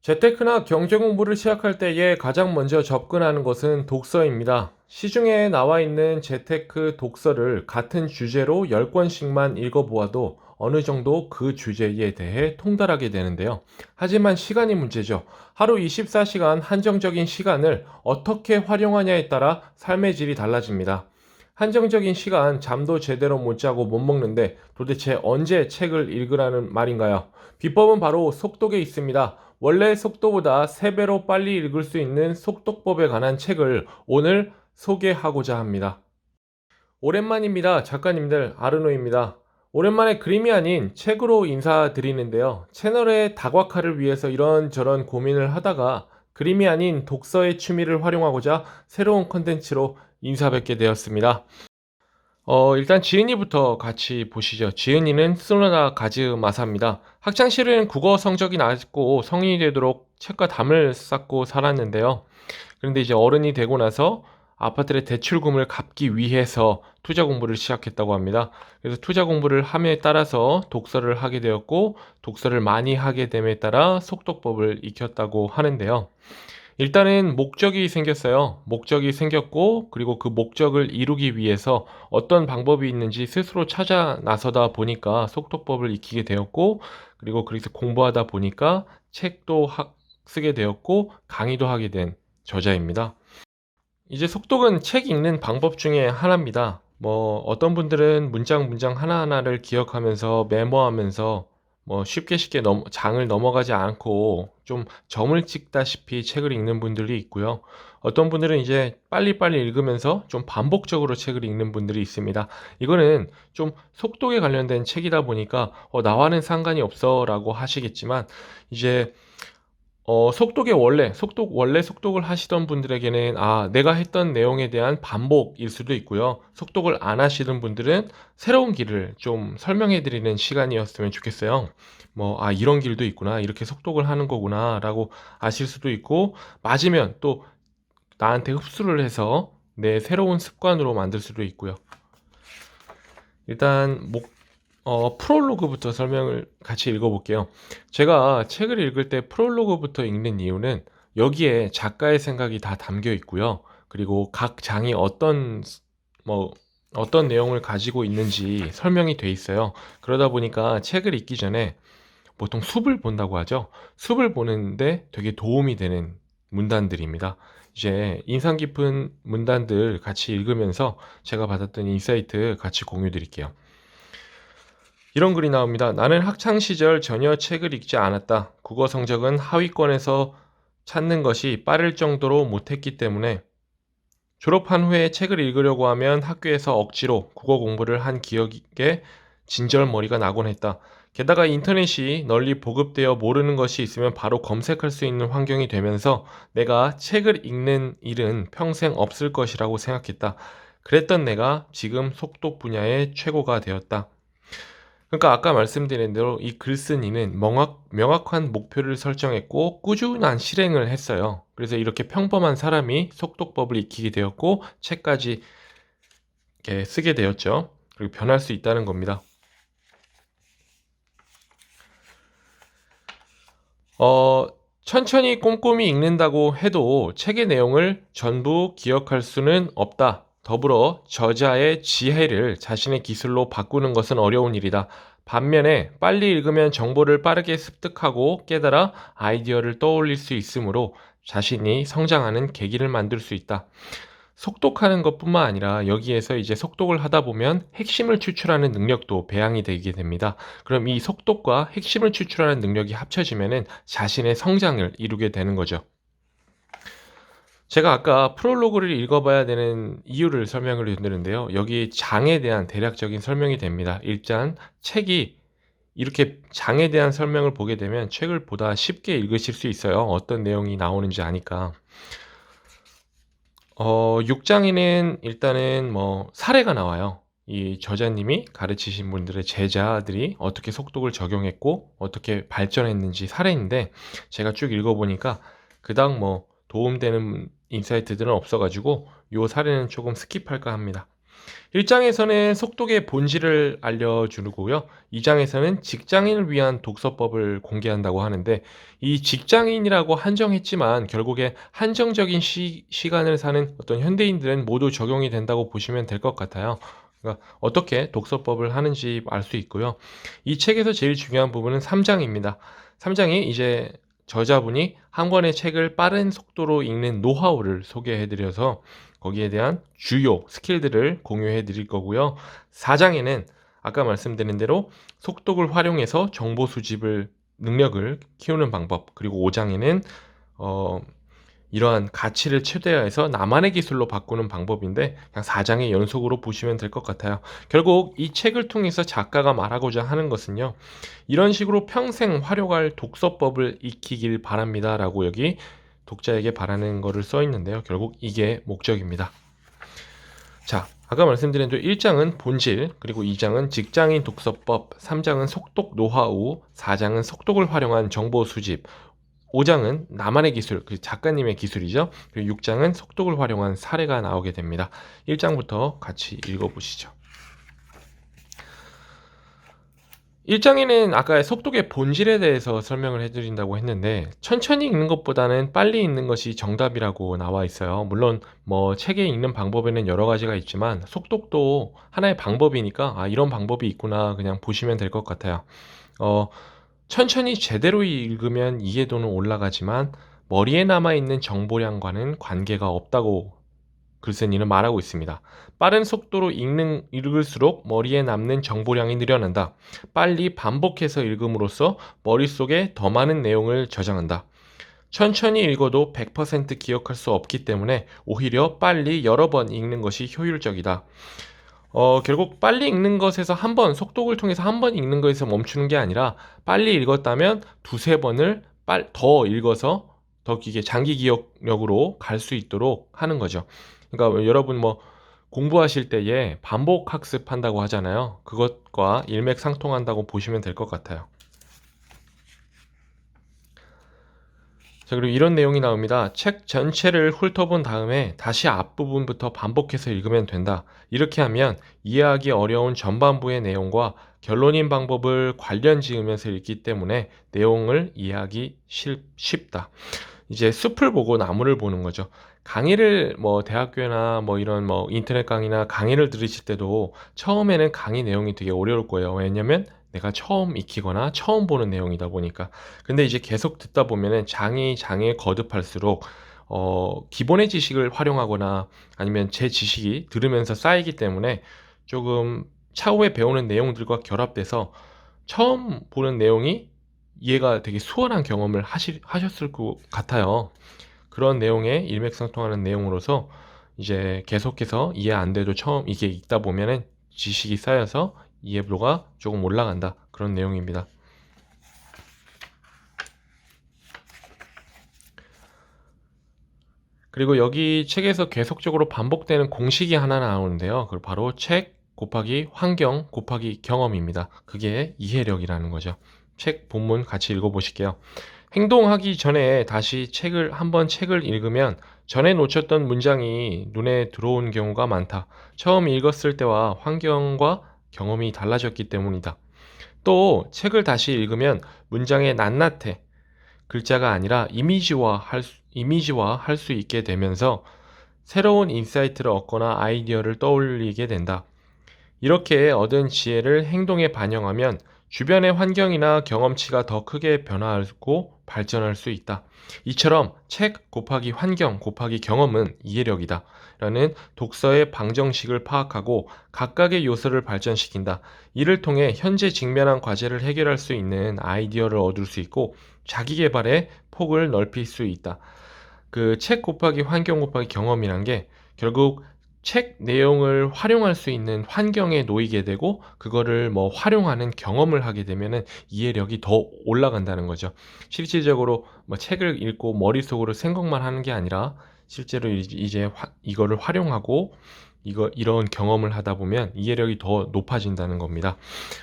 재테크나 경제 공부를 시작할 때에 가장 먼저 접근하는 것은 독서입니다. 시중에 나와 있는 재테크 독서를 같은 주제로 10권씩만 읽어보아도 어느 정도 그 주제에 대해 통달하게 되는데요. 하지만 시간이 문제죠. 하루 24시간 한정적인 시간을 어떻게 활용하냐에 따라 삶의 질이 달라집니다. 한정적인 시간 잠도 제대로 못 자고 못 먹는데 도대체 언제 책을 읽으라는 말인가요? 비법은 바로 속독에 있습니다. 원래 속도보다 3배로 빨리 읽을 수 있는 속독법에 관한 책을 오늘 소개하고자 합니다. 오랜만입니다. 작가님들, 아르노입니다. 오랜만에 그림이 아닌 책으로 인사드리는데요. 채널의 다각화를 위해서 이런저런 고민을 하다가 그림이 아닌 독서의 취미를 활용하고자 새로운 컨텐츠로 인사뵙게 되었습니다. 어, 일단 지은이부터 같이 보시죠. 지은이는 스노다 가즈 마사입니다. 학창 시절에는 국어 성적이 낮고 성인이 되도록 책과 담을 쌓고 살았는데요. 그런데 이제 어른이 되고 나서 아파트의 대출금을 갚기 위해서 투자 공부를 시작했다고 합니다. 그래서 투자 공부를 함에 따라서 독서를 하게 되었고, 독서를 많이 하게 됨에 따라 속독법을 익혔다고 하는데요. 일단은 목적이 생겼어요. 목적이 생겼고, 그리고 그 목적을 이루기 위해서 어떤 방법이 있는지 스스로 찾아 나서다 보니까 속독법을 익히게 되었고, 그리고 그래서 공부하다 보니까 책도 학, 쓰게 되었고, 강의도 하게 된 저자입니다. 이제 속독은 책 읽는 방법 중에 하나입니다. 뭐, 어떤 분들은 문장 문장 하나하나를 기억하면서 메모하면서 뭐 쉽게 쉽게 넘, 장을 넘어가지 않고 좀 점을 찍다시피 책을 읽는 분들이 있고요. 어떤 분들은 이제 빨리빨리 읽으면서 좀 반복적으로 책을 읽는 분들이 있습니다. 이거는 좀 속독에 관련된 책이다 보니까 어, 나와는 상관이 없어 라고 하시겠지만 이제 어, 속독의 원래, 속독, 원래 속독을 하시던 분들에게는, 아, 내가 했던 내용에 대한 반복일 수도 있고요. 속독을 안 하시는 분들은 새로운 길을 좀 설명해 드리는 시간이었으면 좋겠어요. 뭐, 아, 이런 길도 있구나. 이렇게 속독을 하는 거구나. 라고 아실 수도 있고, 맞으면 또 나한테 흡수를 해서 내 새로운 습관으로 만들 수도 있고요. 일단, 목, 어, 프롤로그부터 설명을 같이 읽어볼게요. 제가 책을 읽을 때 프롤로그부터 읽는 이유는 여기에 작가의 생각이 다 담겨 있고요. 그리고 각 장이 어떤, 뭐, 어떤 내용을 가지고 있는지 설명이 돼 있어요. 그러다 보니까 책을 읽기 전에 보통 숲을 본다고 하죠. 숲을 보는데 되게 도움이 되는 문단들입니다. 이제 인상 깊은 문단들 같이 읽으면서 제가 받았던 인사이트 같이 공유 드릴게요. 이런 글이 나옵니다. 나는 학창 시절 전혀 책을 읽지 않았다. 국어 성적은 하위권에서 찾는 것이 빠를 정도로 못했기 때문에 졸업한 후에 책을 읽으려고 하면 학교에서 억지로 국어 공부를 한 기억에 진절머리가 나곤 했다. 게다가 인터넷이 널리 보급되어 모르는 것이 있으면 바로 검색할 수 있는 환경이 되면서 내가 책을 읽는 일은 평생 없을 것이라고 생각했다. 그랬던 내가 지금 속독 분야의 최고가 되었다. 그러니까 아까 말씀드린 대로 이 글쓴이는 명확, 명확한 목표를 설정했고 꾸준한 실행을 했어요. 그래서 이렇게 평범한 사람이 속독법을 익히게 되었고 책까지 쓰게 되었죠. 그리고 변할 수 있다는 겁니다. 어, 천천히 꼼꼼히 읽는다고 해도 책의 내용을 전부 기억할 수는 없다. 더불어 저자의 지혜를 자신의 기술로 바꾸는 것은 어려운 일이다. 반면에 빨리 읽으면 정보를 빠르게 습득하고 깨달아 아이디어를 떠올릴 수 있으므로 자신이 성장하는 계기를 만들 수 있다. 속독하는 것뿐만 아니라 여기에서 이제 속독을 하다 보면 핵심을 추출하는 능력도 배양이 되게 됩니다. 그럼 이 속독과 핵심을 추출하는 능력이 합쳐지면은 자신의 성장을 이루게 되는 거죠. 제가 아까 프롤로그를 읽어봐야 되는 이유를 설명을 드렸는데요. 여기 장에 대한 대략적인 설명이 됩니다. 일단 책이 이렇게 장에 대한 설명을 보게 되면 책을 보다 쉽게 읽으실 수 있어요. 어떤 내용이 나오는지 아니까. 어, 6장에는 일단은 뭐 사례가 나와요. 이 저자님이 가르치신 분들의 제자들이 어떻게 속독을 적용했고 어떻게 발전했는지 사례인데 제가 쭉 읽어보니까 그닥 뭐 도움되는 인사이트들은 없어가지고 요 사례는 조금 스킵할까 합니다. 1장에서는 속독의 본질을 알려주고요. 2장에서는 직장인을 위한 독서법을 공개한다고 하는데 이 직장인이라고 한정했지만 결국에 한정적인 시, 시간을 사는 어떤 현대인들은 모두 적용이 된다고 보시면 될 것 같아요. 그러니까 어떻게 독서법을 하는지 알 수 있고요. 이 책에서 제일 중요한 부분은 3장입니다. 3장이 이제 저자분이 한 권의 책을 빠른 속도로 읽는 노하우를 소개해 드려서 거기에 대한 주요 스킬들을 공유해 드릴 거고요. 4장에는 아까 말씀드린 대로 속독을 활용해서 정보 수집을 능력을 키우는 방법 그리고 5장에는 어, 이러한 가치를 최대화해서 나만의 기술로 바꾸는 방법인데 그냥 4장의 연속으로 보시면 될 것 같아요. 결국 이 책을 통해서 작가가 말하고자 하는 것은요. 이런 식으로 평생 활용할 독서법을 익히길 바랍니다. 라고 여기 독자에게 바라는 거를 써 있는데요. 결국 이게 목적입니다. 자, 아까 말씀드린 대로 1장은 본질, 그리고 2장은 직장인 독서법, 3장은 속독 노하우, 4장은 속독을 활용한 정보 수집, 5장은 나만의 기술, 그 작가님의 기술이죠. 그리고 6장은 속독을 활용한 사례가 나오게 됩니다. 1장부터 같이 읽어보시죠. 1장에는 아까 속독의 본질에 대해서 설명을 해드린다고 했는데 천천히 읽는 것보다는 빨리 읽는 것이 정답이라고 나와 있어요. 물론 뭐 책에 읽는 방법에는 여러 가지가 있지만 속독도 하나의 방법이니까 아 이런 방법이 있구나 그냥 보시면 될 것 같아요. 어, 천천히 제대로 읽으면 이해도는 올라가지만 머리에 남아있는 정보량과는 관계가 없다고 글쓴이는 말하고 있습니다. 빠른 속도로 읽는, 읽을수록 머리에 남는 정보량이 늘어난다. 빨리 반복해서 읽음으로써 머릿속에 더 많은 내용을 저장한다. 천천히 읽어도 100% 기억할 수 없기 때문에 오히려 빨리 여러 번 읽는 것이 효율적이다. 어, 결국 빨리 읽는 것에서 한 번, 속독을 통해서 한 번 읽는 것에서 멈추는 게 아니라 빨리 읽었다면 두세 번을 빨, 더 읽어서 더 이게 장기 기억력으로 갈 수 있도록 하는 거죠. 그러니까 여러분 뭐 공부하실 때에 반복 학습한다고 하잖아요. 그것과 일맥상통한다고 보시면 될 것 같아요. 자, 그리고 이런 내용이 나옵니다. 책 전체를 훑어본 다음에 다시 앞부분부터 반복해서 읽으면 된다. 이렇게 하면 이해하기 어려운 전반부의 내용과 결론인 방법을 관련 지으면서 읽기 때문에 내용을 이해하기 쉽다. 이제 숲을 보고 나무를 보는 거죠. 강의를 뭐 대학교나 뭐 이런 뭐 인터넷 강의나 강의를 들으실 때도 처음에는 강의 내용이 되게 어려울 거예요. 왜냐면 내가 처음 익히거나 처음 보는 내용이다 보니까. 근데 이제 계속 듣다 보면은 장이 장에 거듭할수록 어, 기본의 지식을 활용하거나 아니면 제 지식이 들으면서 쌓이기 때문에 조금 차후에 배우는 내용들과 결합돼서 처음 보는 내용이 이해가 되게 수월한 경험을 하시, 하셨을 것 같아요. 그런 내용에 일맥상통하는 내용으로서 이제 계속해서 이해 안 돼도 처음 이게 읽다 보면은 지식이 쌓여서 이해도가 조금 올라간다 그런 내용입니다. 그리고 여기 책에서 계속적으로 반복되는 공식이 하나 나오는데요. 그 바로 책 곱하기 환경 곱하기 경험입니다. 그게 이해력이라는 거죠. 책 본문 같이 읽어보실게요. 행동하기 전에 다시 책을 한번 책을 읽으면 전에 놓쳤던 문장이 눈에 들어온 경우가 많다. 처음 읽었을 때와 환경과 경험이 달라졌기 때문이다. 또 책을 다시 읽으면 문장의 낱낱해 글자가 아니라 이미지화 할 수, 이미지화 할 수 있게 되면서 새로운 인사이트를 얻거나 아이디어를 떠올리게 된다. 이렇게 얻은 지혜를 행동에 반영하면 주변의 환경이나 경험치가 더 크게 변화하고 발전할 수 있다. 이처럼 책 곱하기 환경 곱하기 경험은 이해력이다. 라는 독서의 방정식을 파악하고 각각의 요소를 발전시킨다. 이를 통해 현재 직면한 과제를 해결할 수 있는 아이디어를 얻을 수 있고 자기 개발의 폭을 넓힐 수 있다. 그 책 곱하기 환경 곱하기 경험이란 게 결국 책 내용을 활용할 수 있는 환경에 놓이게 되고 그거를 뭐 활용하는 경험을 하게 되면은 이해력이 더 올라간다는 거죠. 실질적으로 뭐 책을 읽고 머릿속으로 생각만 하는 게 아니라 실제로 이- 이제 화- 이거를 활용하고 이거 이런 경험을 하다 보면 이해력이 더 높아진다는 겁니다.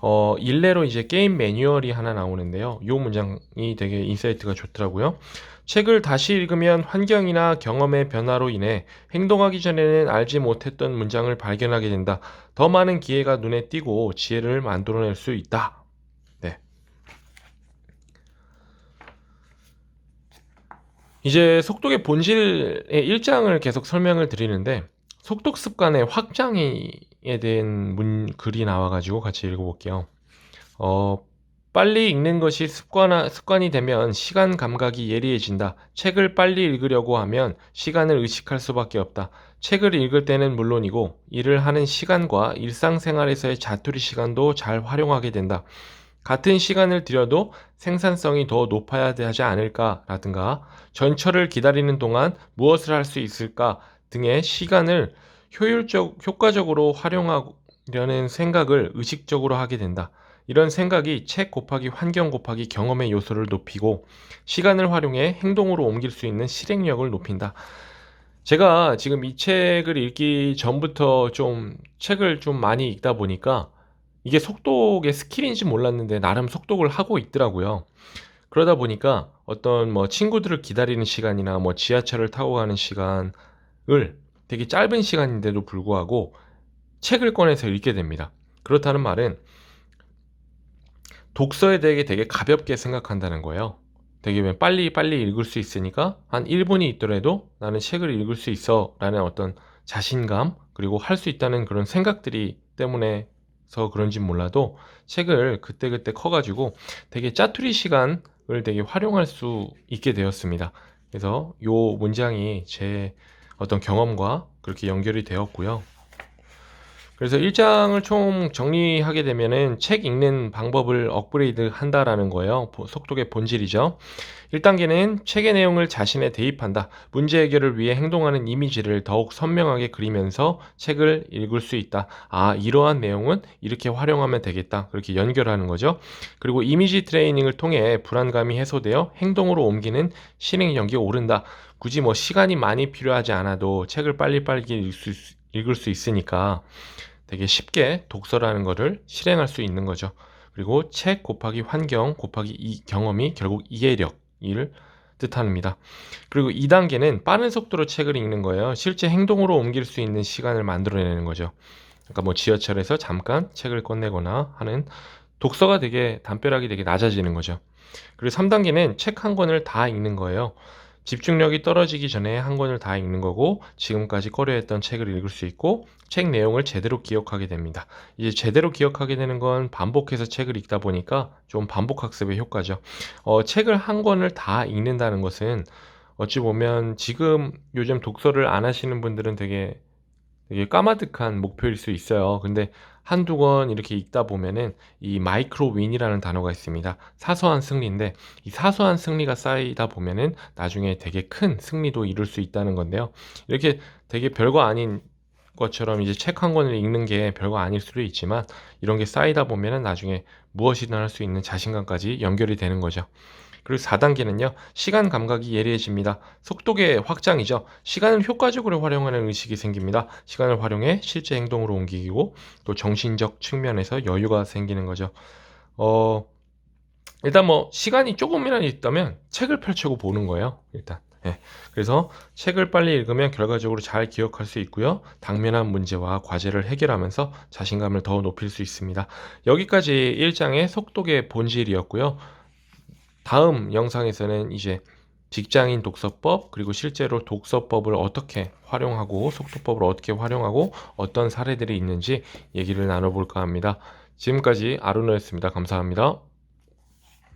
어, 일례로 이제 게임 매뉴얼이 하나 나오는데요. 이 문장이 되게 인사이트가 좋더라고요. 책을 다시 읽으면 환경이나 경험의 변화로 인해 행동하기 전에는 알지 못했던 문장을 발견하게 된다. 더 많은 기회가 눈에 띄고 지혜를 만들어낼 수 있다. 네. 이제 속독의 본질의 1장을 계속 설명을 드리는데 속독 습관의 확장에 대한 문 글이 나와가지고 같이 읽어볼게요. 어, 빨리 읽는 것이 습관, 습관이 되면 시간 감각이 예리해진다. 책을 빨리 읽으려고 하면 시간을 의식할 수밖에 없다. 책을 읽을 때는 물론이고 일을 하는 시간과 일상생활에서의 자투리 시간도 잘 활용하게 된다. 같은 시간을 들여도 생산성이 더 높아야 하지 않을까라든가 전철을 기다리는 동안 무엇을 할 수 있을까 등의 시간을 효율적, 효과적으로 활용하려는 생각을 의식적으로 하게 된다. 이런 생각이 책 곱하기 환경 곱하기 경험의 요소를 높이고 시간을 활용해 행동으로 옮길 수 있는 실행력을 높인다. 제가 지금 이 책을 읽기 전부터 좀 책을 좀 많이 읽다 보니까 이게 속독의 스킬인지 몰랐는데 나름 속독을 하고 있더라고요. 그러다 보니까 어떤 뭐 친구들을 기다리는 시간이나 뭐 지하철을 타고 가는 시간 을 되게 짧은 시간인데도 불구하고 책을 꺼내서 읽게 됩니다. 그렇다는 말은 독서에 대해 되게 가볍게 생각한다는 거예요. 되게 빨리 빨리 읽을 수 있으니까 한 1분이 있더라도 나는 책을 읽을 수 있어 라는 어떤 자신감 그리고 할 수 있다는 그런 생각들이 때문에 서 그런지 몰라도 책을 그때그때 커가지고 되게 짜투리 시간을 되게 활용할 수 있게 되었습니다. 그래서 요 문장이 제 어떤 경험과 그렇게 연결이 되었고요. 그래서 1장을 총 정리하게 되면은 책 읽는 방법을 업그레이드 한다라는 거예요. 보- 속독의 본질이죠. 1단계는 책의 내용을 자신에 대입한다. 문제 해결을 위해 행동하는 이미지를 더욱 선명하게 그리면서 책을 읽을 수 있다. 아, 이러한 내용은 이렇게 활용하면 되겠다. 그렇게 연결하는 거죠. 그리고 이미지 트레이닝을 통해 불안감이 해소되어 행동으로 옮기는 실행력이 오른다. 굳이 뭐 시간이 많이 필요하지 않아도 책을 빨리빨리 읽을 수 있으니까 되게 쉽게 독서라는 거를 실행할 수 있는 거죠. 그리고 책 곱하기 환경 곱하기 이 경험이 결국 이해력을 뜻합니다. 그리고 2단계는 빠른 속도로 책을 읽는 거예요. 실제 행동으로 옮길 수 있는 시간을 만들어내는 거죠. 그러니까 뭐 지하철에서 잠깐 책을 꺼내거나 하는 독서가 되게 담벼락이 되게 낮아지는 거죠. 그리고 3단계는 책 한 권을 다 읽는 거예요. 집중력이 떨어지기 전에 한 권을 다 읽는 거고 지금까지 꺼려했던 책을 읽을 수 있고 책 내용을 제대로 기억하게 됩니다. 이제 제대로 기억하게 되는 건 반복해서 책을 읽다 보니까 좀 반복 학습의 효과죠. 어, 책을 한 권을 다 읽는다는 것은 어찌 보면 지금 요즘 독서를 안 하시는 분들은 되게 되게 까마득한 목표일 수 있어요. 근데 한두 권 이렇게 읽다 보면은 이 마이크로 윈이라는 단어가 있습니다. 사소한 승리인데 이 사소한 승리가 쌓이다 보면은 나중에 되게 큰 승리도 이룰 수 있다는 건데요. 이렇게 되게 별거 아닌 것처럼 이제 책 한 권을 읽는 게 별거 아닐 수도 있지만 이런 게 쌓이다 보면은 나중에 무엇이든 할 수 있는 자신감까지 연결이 되는 거죠. 그리고 4단계는요, 시간 감각이 예리해집니다. 속독의 확장이죠. 시간을 효과적으로 활용하는 의식이 생깁니다. 시간을 활용해 실제 행동으로 옮기고 또 정신적 측면에서 여유가 생기는 거죠. 어, 일단 뭐 시간이 조금이라도 있다면 책을 펼치고 보는 거예요. 일단. 예. 그래서 책을 빨리 읽으면 결과적으로 잘 기억할 수 있고요. 당면한 문제와 과제를 해결하면서 자신감을 더 높일 수 있습니다. 여기까지 1장의 속독의 본질이었고요. 다음 영상에서는 이제 직장인 독서법 그리고 실제로 독서법을 어떻게 활용하고 속도법을 어떻게 활용하고 어떤 사례들이 있는지 얘기를 나눠볼까 합니다. 지금까지 아루노였습니다. 감사합니다.